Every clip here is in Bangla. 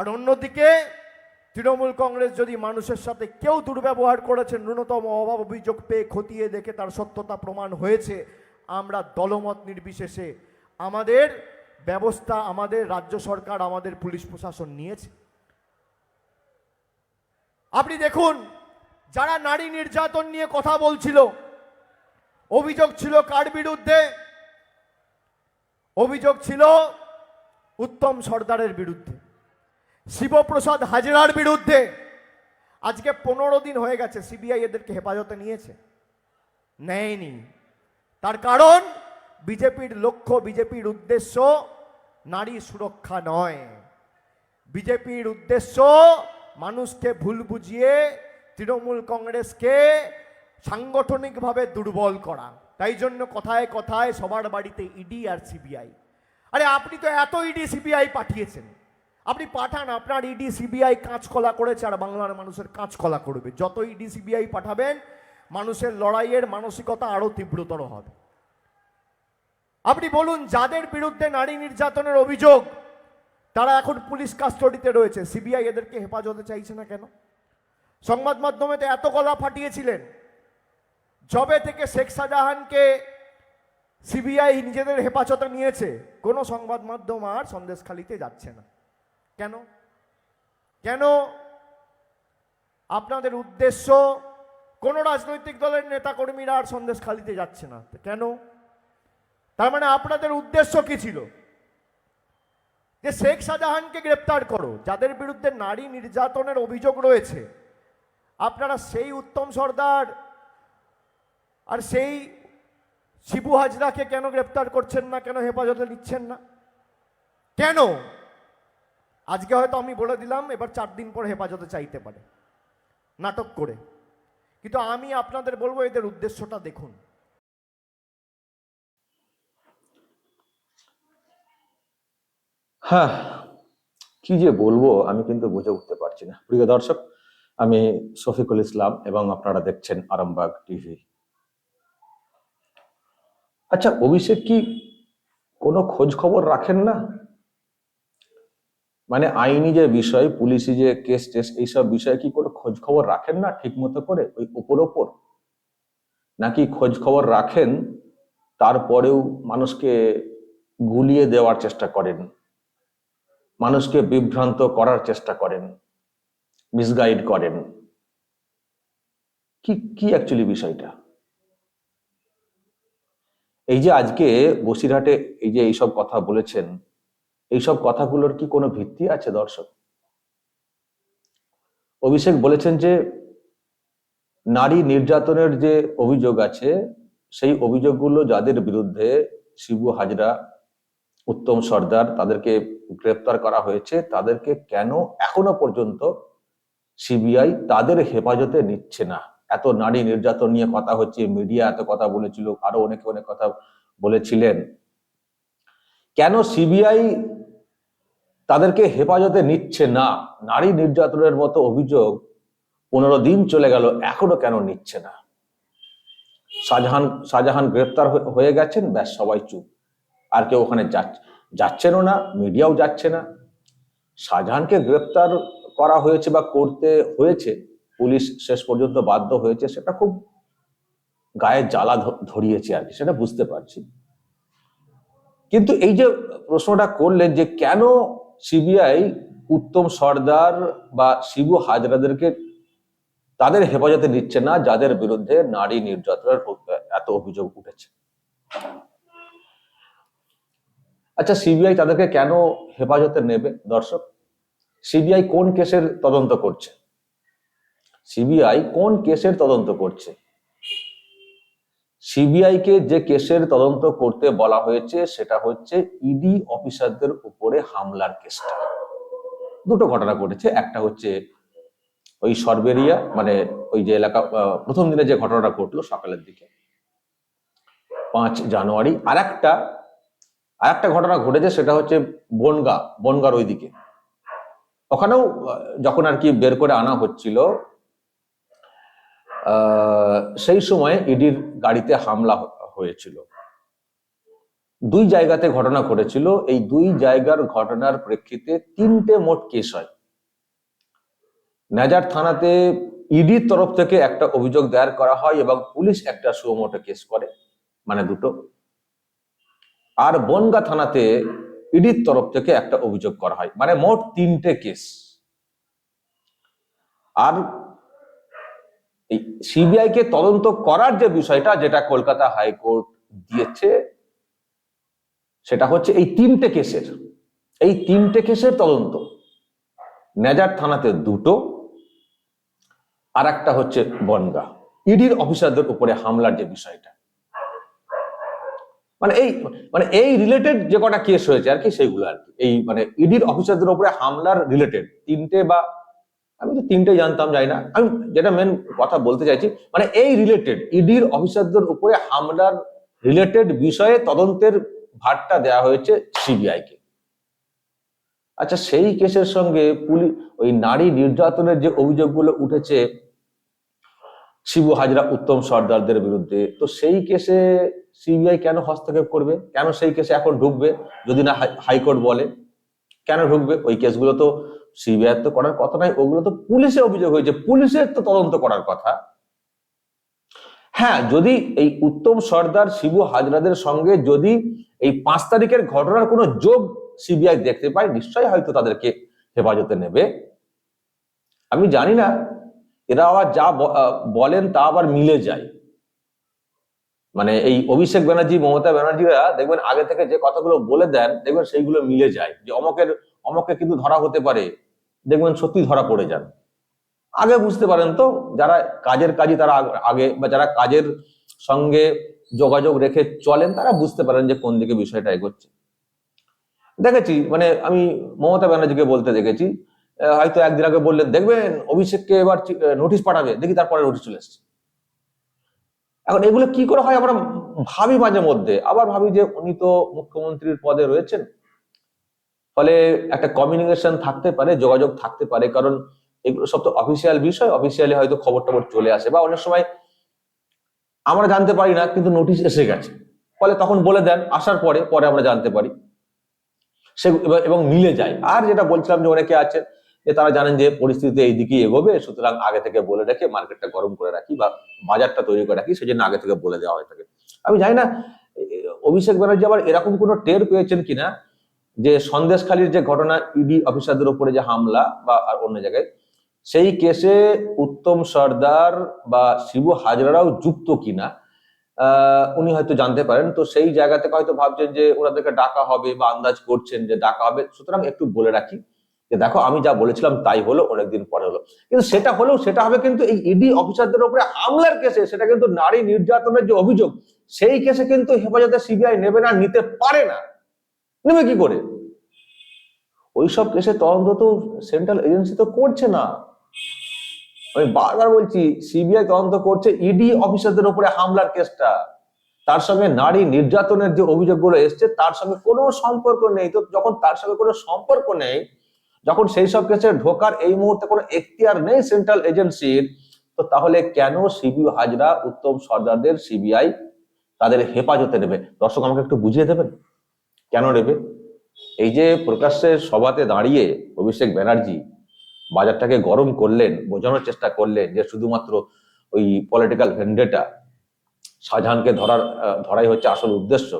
আর অন্যদিকে তৃণমূল কংগ্রেস যদি মানুষের সাথে কেউ দুর্ব্যবহার করেছে, ন্যূনতম অভাব অভিযোগ পেয়ে খতিয়ে দেখে তার সত্যতা প্রমাণ হয়েছে, আমরা দলমত নির্বিশেষে আমাদের ব্যবস্থা, আমাদের রাজ্য সরকার, আমাদের পুলিশ প্রশাসন নিয়েছে। আপনি দেখুন, যারা নারী নির্যাতন নিয়ে কথা বলছিল, অভিযোগ ছিল কার বিরুদ্ধে? অভিযোগ ছিল উত্তম সর্দারের বিরুদ্ধে। শিবপ্রসাদ হাজরার বিরুদ্ধে। আজকে পনেরো দিন হয়ে গেছে, সিবিআই এদেরকে হেফাজতে নিয়েছে। নেয়নি। তার কারণ, বিজেপির লক্ষ্য, বিজেপির উদ্দেশ্য নারী সুরক্ষা নয়। বিজেপির উদ্দেশ্য মানুষকে ভুল বুঝিয়ে তৃণমূল কংগ্রেসকে সাংগঠনিকভাবে দুর্বল করা। তাই জন্য কথায় কথায় সবার বাড়িতে ইডি আর সিবিআই। আরে, আপনি তো এত ইডি, সিবিআই পাঠিয়েছেন। আপনি পাঠান, আপনার ইডি সিবিআই কাঁচকলা করেছে আর বাংলার মানুষের কাঁচকলা করবে। যত ইডি সিবিআই পাঠাবেন, মানুষের লড়াইয়ের মানসিকতা আরও তীব্রতর হবে। আপনি বলুন, যাদের বিরুদ্ধে নারী নির্যাতনের অভিযোগ, তারা এখন পুলিশ কাস্টডিতে রয়েছে। সিবিআই এদেরকে হেফাজতে চাইছে না কেন? সংবাদ মাধ্যমে তো এত গলা ফাটিয়েছিলেন। জবে থেকে শেখ শাহজাহানকে সিবিআই নিজেদের হেফাজতে নিয়েছে, কোনো সংবাদ মাধ্যম আর সন্দেশখালিতে যাচ্ছে না। কেন? কেন? আপনাদের উদ্দেশ্য কোন রাজনৈতিক দলের নেতাকর্মীরা আর সন্দেশ খালিতে যাচ্ছে না। কেন? তার মানে আপনাদের উদ্দেশ্য কি ছিল? যে শেখ শাহজাহানকে গ্রেপ্তার করো, যাদের বিরুদ্ধে নারী নির্যাতনের অভিযোগ রয়েছে। আপনারা সেই উত্তম সর্দার আর সেই শিবু হাজরাকে কেন গ্রেপ্তার করছেন না, কেন হেফাজতে নিচ্ছেন না? কেন? আজকে হয়তো আমি বলে দিলাম, এবার চার দিন পর হেফাজতে চাইতে পারে। নাটক করে। কিন্তু আমি আপনাদের বলব, এদের উদ্দেশ্যটা দেখুন। হ্যাঁ কি যে বলব, আমি কিন্তু বুঝে উঠতে পারছি না। প্রিয় দর্শক, আমি শফিকুল ইসলাম এবং আপনারা দেখছেন আরামবাগ টিভি। আচ্ছা অভিষেক কি কোনো খোঁজ খবর রাখেন না? মানে আইনি যে বিষয়, পুলিশি যে কেস টেস এইসব বিষয়ে কি কোনো খোঁজ খবর রাখেন না ঠিক মতো করে ওই ওপর ওপর? নাকি খোঁজ খবর রাখেন, তারপরেও মানুষকে গুলিয়ে দেওয়ার চেষ্টা করেন, মানুষকে বিভ্রান্ত করার চেষ্টা করেন মিসগাইড করেন? কি কি অ্যাকচুয়ালি বিষয়টা? এই যে আজকে বসিরহাটে এই যে এইসব কথা বলেছেন এইসব কথাগুলোর কি কোনো ভিত্তি আছে, দর্শক? অভিষেক বলেছেন যে, নারী নির্যাতনের যে অভিযোগ আছে, সেই অভিযোগগুলো যাদের বিরুদ্ধে শিবু হাজরা, উত্তম সর্দার তাদেরকে গ্রেপ্তার করা হয়েছে, তাদেরকে কেন এখনও পর্যন্ত সিবিআই তাদের হেফাজতে নিচ্ছে না? এত নারী নির্যাতন নিয়ে কথা হচ্ছে, মিডিয়া এত কথা বলেছিল, আরও অনেকে অনেক কথা বলেছিলেন। কেন সিবিআই তাদেরকে হেফাজতে নিচ্ছে না। নারী নির্যাতনের মতো অভিযোগ পনেরো দিন চলে গেল, এখনও কেন নিচ্ছে না? শাহজাহান শাহজাহান গ্রেপ্তার হয়ে- গেছেন, ব্যাস সবাই চুপ। আর কেউ ওখানে যাচ্ছে যাচ্ছেনও না, মিডিয়াও যাচ্ছে না। শাহজাহানকে গ্রেপ্তার করা হয়েছে বা করতে হয়েছে, পুলিশ শেষ পর্যন্ত বাধ্য হয়েছে, সেটা খুব গায়ে জ্বালা ধরিয়েছে আর কি, সেটা বুঝতে পারছি। কিন্তু এই যে প্রশ্নটা করলেন যে কেন সিবিআই উত্তম সর্দার বা শিবু হাজরাদেরকে তাদের হেফাজতে নিচ্ছে না, যাদের বিরুদ্ধে নারী নির্যাতনের এত অভিযোগ উঠেছে। আচ্ছা সিবিআই তাদেরকে কেন হেফাজতে নেবে দর্শক? সিবিআই কোন কেসের তদন্ত করছে? সিবিআই কোন কেসের তদন্ত করছে? সিবিআই কে যে কেসের তদন্ত করতে বলা হয়েছে, সেটা হচ্ছে ইডি অফিসারদের উপরে হামলার কেসটা। দুটো ঘটনা ঘটেছে। একটা হচ্ছে ওই সরবেরিয়া মানে ওই যে এলাকা প্রথম দিনে যে ঘটনাটা ঘটলো সকালের দিকে, পাঁচ জানুয়ারি। আর একটা আর একটা ঘটনা ঘটেছে, সেটা হচ্ছে বনগা, বনগার ওইদিকে। ওখানেও যখন আর কি বের করে আনা হচ্ছিল সেই সময় ইডির গাড়িতে হামলা হয়েছিল। দুই জায়গাতে ঘটনা ঘটেছিল। এই দুই জায়গার ঘটনার প্রেক্ষিতে তিনটে মোট কেস হয়। নাজার থানাতে ইডির তরফ থেকে একটা অভিযোগ দায়ের করা হয় এবং পুলিশ একটা সুমোটো কেস করে মানে দুটো। আর বনগা থানাতে ইডির তরফ থেকে একটা অভিযোগ করা হয় মানে মোট তিনটে কেস। আর এই সিবিআই কে তদন্ত করার যে বিষয়টা যেটা কলকাতা হাইকোর্ট দিয়েছে, সেটা হচ্ছে এই তিনটে কেসের, এই তিনটে কেসের তদন্ত। নেজার থানাতে দুটো আর একটা হচ্ছে বনগা। ইডির অফিসারদের উপরে হামলার যে বিষয়টা। মানে এই মানে এই রিলেটেড যে কটা কেস হয়েছে আর কি, সেইগুলো আর কি। এই মানে ইডির অফিসারদের উপরে হামলার রিলেটেড তিনটে বা আমি তো তিনটে জানতাম যাই না। আমি যেটা মেন কথা বলতে চাইছি মানে এই রিলেটেড ইডির অফিসারদের উপরে হামলার রিলেটেড বিষয়ে তদন্তের ভারটা দেওয়া হয়েছে সিবিআই কে। আচ্ছা সেই কেসের সঙ্গে পুলিশ ওই নারী নির্যাতনের যে অভিযোগগুলো উঠেছে, শিবু হাজরা উত্তম সর্দারদের বিরুদ্ধে, তো সেই কেসে সিবিআই কেন হস্তক্ষেপ করবে? কেন সেই কেসে এখন ঢুকবে? যদি না হাই- হাইকোর্ট বলে, কেন ঢুকবে? ওই কেসগুলো তো সিবিআই তো করার কথা নয় ওগুলো তো পুলিশে অভিযোগ হয়েছে, পুলিশের তো তদন্ত করার কথা। হ্যাঁ যদি এই উত্তম সর্দার শিবু হাজরাদের সঙ্গে যদি এই পাঁচ তারিখের ঘটনার কোনো যোগ সিবিআই দেখতে পায়, নিশ্চয়ই হয়তো তাদেরকে হেফাজতে নেবে। আমি জানি না, এরা আবার যা বলেন তা আবার মিলে যায়। মানে এই অভিষেক ব্যানার্জি, মমতা ব্যানার্জিরা দেখবেন আগে থেকে যে কথাগুলো বলে দেন, দেখবেন সেইগুলো মিলে যায়। যে অমকের অমকে কিন্তু ধরা হতে পারে। দেখবেন সত্যি ধরা পড়ে যান। আগে বুঝতে পারেন তো, যারা কাজের কাজই তারা আগে বা যারা কাজের সঙ্গে যোগাযোগ রেখে চলেন, তারা বুঝতে পারেন যে কোন দিকে বিষয়টা এগোচ্ছে। দেখেছি মানে আমি মমতা ব্যানার্জিকে বলতে দেখেছি হয়তো একদিন আগে বললেন, দেখবেন অভিষেককে এবার নোটিশ পাঠাবে, দেখি তারপরে নোটিশ চলে এসছে। এখন এগুলো কি করে হয় আমরা ভাবি মাঝে মধ্যে। আবার ভাবি যে উনি তো মুখ্যমন্ত্রীর পদে রয়েছেন ফলে একটা কমিউনিকেশন থাকতে পারে, যোগাযোগ থাকতে পারে, কারণ এগুলো সব তো অফিসিয়াল বিষয় অফিসিয়ালি হয়তো খবর টবর চলে আসে বা অনেক সময় আমরা জানতে পারি না, কিন্তু নোটিশ এসে গেছে। ফলে তখন বলে দেন, আসার পরে পরে আমরা জানতে পারি। সে এবং মিলে যায়। আর যেটা বলছিলাম যে অনেকে আছে, যে তারা জানেন যে পরিস্থিতি এই দিকেই এগোবে, সুতরাং আগে থেকে বলে রেখে মার্কেটটা গরম করে রাখি বা বাজারটা তৈরি করে রাখি, সেজন্য আগে থেকে বলে দেওয়া হয়ে থাকে। আমি জানি না অভিষেক ব্যানার্জি আবার এরকম কোনো টের পেয়েছেন কিনা? যে সন্দেশখালীর যে ঘটনা ইডি অফিসারদের উপরে যে হামলা বা আর অন্য জায়গায়, সেই কেসে উত্তম সর্দার বা শিবু হাজরারাও যুক্ত কিনা উনি হয়তো জানতে পারেন। তো সেই জায়গা থেকে হয়তো ভাবছেন যে ওনাদেরকে ডাকা হবে বা আন্দাজ করছেন যে ডাকা হবে। সুতরাং একটু বলে রাখি যে দেখো, আমি যা বলেছিলাম তাই হলো, অনেকদিন পরে হলো। কিন্তু সেটা হলেও সেটা হবে কিন্তু এই ইডি অফিসারদের উপরে হামলার কেসে, সেটা কিন্তু নারী নির্যাতনের যে অভিযোগ, সেই কেসে কিন্তু হেফাজতে সিবিআই নেবে না, নিতে পারে না। নেবে কি করে? ওইসব কেসে তদন্ত তো সেন্ট্রাল এজেন্সি তো করছে না। আমি বারবার বলছি, সিবিআই তদন্ত করছে, ইডি অফিসারদের উপরে হামলার কেসটা। তার সঙ্গে নারী নির্যাতনের যে অভিযোগগুলো এসছে, তার সঙ্গে কোনো সম্পর্ক নেই। তো যখন তার সঙ্গে কোনো সম্পর্ক নেই, যখন সেই সব কেসে ঢোকার এই মুহূর্তে কোনো এখতিয়ার নেই সেন্ট্রাল এজেন্সির, তো তাহলে কেন সিবি হাজরা, উত্তম সর্দারদের সিবিআই তাদের হেফাজতে নেবে? দর্শক, আমাকে একটু বুঝিয়ে দেবেন? কেন নেবে? এই যে প্রকাশ্যে সভাতে দাঁড়িয়ে অভিষেক ব্যানার্জি বাজারটাকে গরম করলেন, বোঝানোর চেষ্টা করলেন যে শুধুমাত্র ওই পলিটিক্যাল ভেন্ডেটা শাহজাহানকে ধরার ধরাই হচ্ছে আসল উদ্দেশ্য।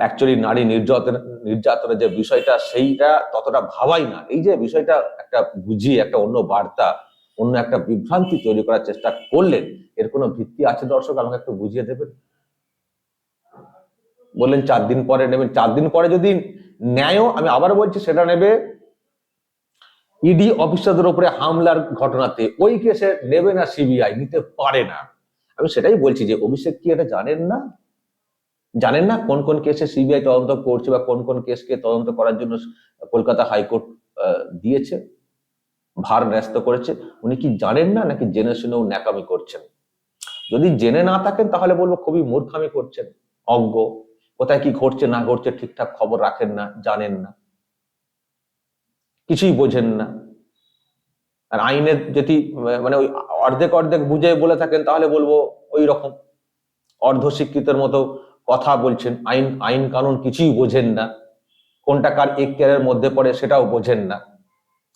অ্যাকচুয়ালি নারী নির্যাতন, নির্যাতনের যে বিষয়টা সেইটা ততটা ভাবাই না। এই যে বিষয়টা একটা বুঝিয়ে একটা অন্য বার্তা, অন্য একটা বিভ্রান্তি তৈরি করার চেষ্টা করলেন, এর কোনো ভিত্তি আছে দর্শক? আমাকে একটু বুঝিয়ে দেবেন? বললেন চার দিন পরে নেবেন। চার দিন পরে যদি ন্যায়ও, আমি আবার বলছি, সেটা নেবে ইডি অফিসারদের উপরে হামলার ঘটনাতে। ওই কেসে নেবে না সিবিআই নিতে পারে না। আমি সেটাই বলছি যে, অভিষেক কি এটা জানেন না? জানেন না কোন কোন কেসে সিবিআই তদন্ত করছে বা কোন কোন কেসকে তদন্ত করার জন্য কলকাতা হাইকোর্ট দিয়েছে, ভার ন্যস্ত করেছে? উনি কি জানেন না নাকি জেনে শুনেও ন্যাকামি করছেন? যদি জেনে না থাকেন তাহলে বলব খুবই মূর্খামি করছেন, অজ্ঞ। কোথায় কি ঘটছে, না ঘটছে ঠিকঠাক খবর রাখেন না, জানেন না। কিছুই বোঝেন না। আর আইনের যদি মানে ওই অর্ধেক অর্ধেক বুঝে বলে থাকেন, তাহলে বলব ওই রকম। অর্ধ শিক্ষিতের মতো কথা বলছেন, আইন আইন কানুন কিছুই বোঝেন না। কোনটা কার এখতিয়ারের মধ্যে পড়ে সেটাও বোঝেন না।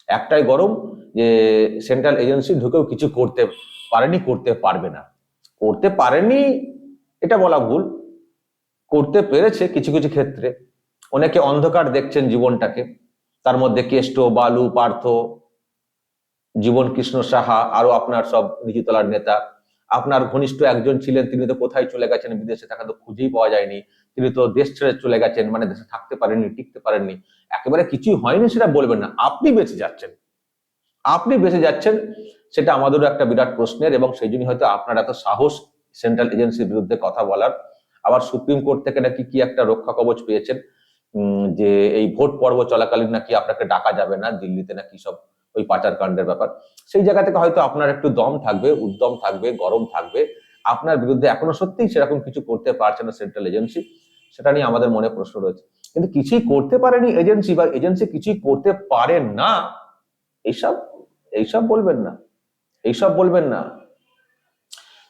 একটাই গরম যে সেন্ট্রাল এজেন্সি ঢুকেও কিছু করতে পারেনি, করতে পারবে না। করতে পারেনি, এটা বলা ভুল। করতে পেরেছে কিছু কিছু ক্ষেত্রে। অনেকে অন্ধকার দেখছেন জীবনটাকে। তার মধ্যে কেষ্ট, বালু, পার্থ, জীবন কৃষ্ণ সাহা আরও আপনার সব নিচুতলার নেতা। আপনার ঘনিষ্ঠ একজন ছিলেন, তিনি তো কোথায় চলে গেছেন বিদেশে তাকে তো খুঁজেই পাওয়া যায়নি। তিনি তো দেশ ছেড়ে চলে গেছেন মানে দেশে থাকতে পারেননি, টিকতে পারেননি। একেবারে কিছুই হয়নি সেটা বলবেন না। আপনি বেঁচে যাচ্ছেন। আপনি বেঁচে যাচ্ছেন, সেটা আমাদেরও একটা বিরাট প্রশ্নের এবং সেই জন্য হয়তো আপনার এত সাহস সেন্ট্রাল এজেন্সির বিরুদ্ধে কথা বলার। আবার সুপ্রিম কোর্ট থেকে নাকি কি একটা রক্ষা কবচ পেয়েছেন যে এই ভোট পর্ব চলাকালীন নাকি আপনাকে ডাকা যাবে না, দিল্লিতে নাকি সব ওই পাচার কাণ্ডের ব্যাপার। সেই জায়গা থেকে হয়তো আপনার একটু দম থাকবে, উদ্যম থাকবে, গরম থাকবে। আপনার বিরুদ্ধে এখনও সত্যিই সেরকম কিছু করতে পারছে না সেন্ট্রাল এজেন্সি, সেটা নিয়ে আমাদের মনে প্রশ্ন রয়েছে। কিন্তু কিছুই করতে পারেনি এজেন্সি বা এজেন্সি কিছুই করতে পারে না, এইসব এইসব বলবেন না, এইসব বলবেন না।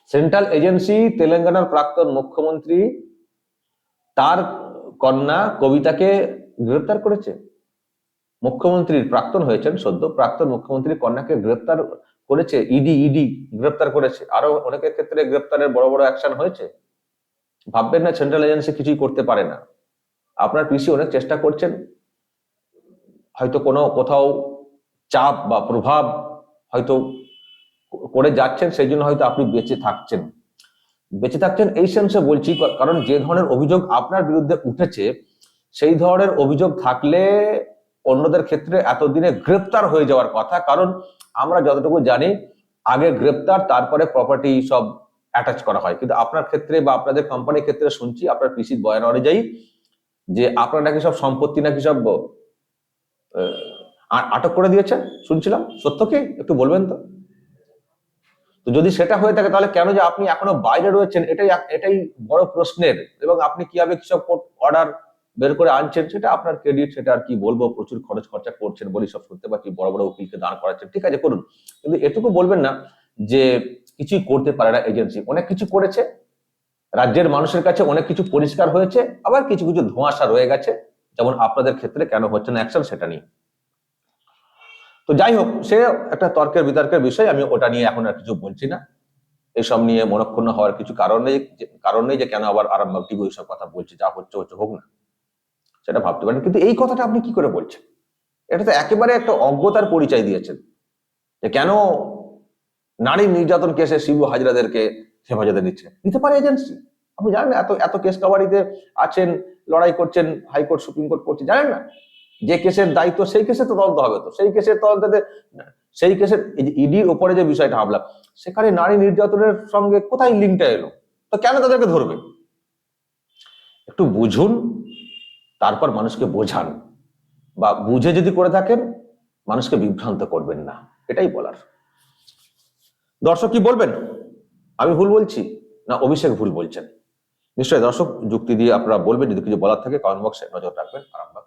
সেন্ট্রাল এজেন্সি তেলেঙ্গানার প্রাক্তন মুখ্যমন্ত্রী, তার কন্যা কবিতাকে গ্রেপ্তার করেছে। মুখ্যমন্ত্রীর প্রাক্তন হয়েছেন সদ্য, প্রাক্তন মুখ্যমন্ত্রীর কন্যাকে গ্রেপ্তার করেছে ইডি ইডি গ্রেপ্তার করেছে। আরও অনেকের ক্ষেত্রে গ্রেপ্তারের বড় বড় অ্যাকশন হয়েছে। ভাববেন না সেন্ট্রাল এজেন্সি কিছুই করতে পারে না। আপনার পিসি অনেক চেষ্টা করছেন। হয়তো কোনো কোথাও চাপ বা প্রভাব হয়তো করে যাচ্ছেন, সেই জন্য হয়তো আপনি বেঁচে থাকছেন। বেঁচে থাকছেন এই সেন্সে বলছি কারণ যে ধরনের অভিযোগ আপনার বিরুদ্ধে উঠেছে, সেই ধরনের অভিযোগ থাকলে অন্যদের ক্ষেত্রে এতদিনে গ্রেপ্তার হয়ে যাওয়ার কথা। কারণ আমরা যতটুকু জানি, আগে গ্রেপ্তার, তারপরে প্রপার্টি সব অ্যাটাচ করা হয়। কিন্তু আপনার ক্ষেত্রে বা আপনাদের কোম্পানির ক্ষেত্রে শুনছি, আপনার পিসির বয়ান অনুযায়ী, যে আপনার নাকি সব সম্পত্তি নাকি সব আটক করে দিয়েছেন, শুনছিলাম। সত্য কি? একটু বলবেন তো? তো যদি সেটা হয়ে থাকে, তাহলে কেন যে আপনি এখনও বাইরে রয়েছেন? এটাই এটাই বড় প্রশ্নের। এবং আপনি কীভাবে কিসব অর্ডার বের করে আনছেন, সেটা আপনার ক্রেডিট সেটা আর কি বলব, প্রচুর খরচ খরচা করছেন বলি সব শুনতে পাচ্ছি, বড় বড় উকিলকে দাঁড় করাচ্ছেন। ঠিক আছে, করুন। কিন্তু এটুকু বলবেন না যে কিছুই করতে পারে না এজেন্সি অনেক কিছু করেছে, রাজ্যের মানুষের কাছে অনেক কিছু পরিষ্কার হয়েছে, আবার কিছু কিছু ধোঁয়াশা রয়ে গেছে। যেমন আপনাদের ক্ষেত্রে কেন হচ্ছে না অ্যাকশন সেটা নিয়ে। তো যাই হোক সে একটা তর্কের বিতর্কের বিষয়, আমি ওটা নিয়ে এখন আর কিছু বলছি না। এসব নিয়ে মনক্ষুণ্ণ হওয়ার কিছু কারণ নেই কারণ নেই যে কেন আবার আরামবাগ টিভি ওইসব কথা বলছে, যা হচ্ছে হচ্ছে হোক না। সেটা ভাবতে পারেন। কিন্তু এই কথাটা আপনি কি করে বলছেন? এটা তো একেবারে একটা অজ্ঞতার পরিচয় দিয়েছেন। যে কেন নারী নির্যাতন কেসে শিবু হাজরাদেরকে হেফাজতে নিচ্ছে? নিতে পারে এজেন্সি। আপনি জানেন এত এত কেস কাবারিতে আছেন, লড়াই করছেন, হাইকোর্ট, সুপ্রিম কোর্ট করছে, জানেন না? যে কেসের দায়িত্ব, সেই কেসে তদন্ত হবে তো। সেই কেসের তদন্তে সেই কেসের ইডির ওপরে যে বিষয়টা ভাবলাম সেখানে নারী নির্যাতনের সঙ্গে কোথায় লিঙ্কটা এলো? তো কেন তাদেরকে ধরবে? একটু বুঝুন, তারপর মানুষকে বোঝান বা বুঝে যদি করে থাকেন, মানুষকে বিভ্রান্ত করবেন না। এটাই বলার। দর্শক কি বলবেন? আমি ভুল বলছি? না, অভিষেক ভুল বলছেন। নিশ্চয়ই দর্শক যুক্তি দিয়ে আপনারা বলবেন, যদি কিছু বলার থাকে কমেন্ট বক্সে নজর রাখবেন। আরামবাগ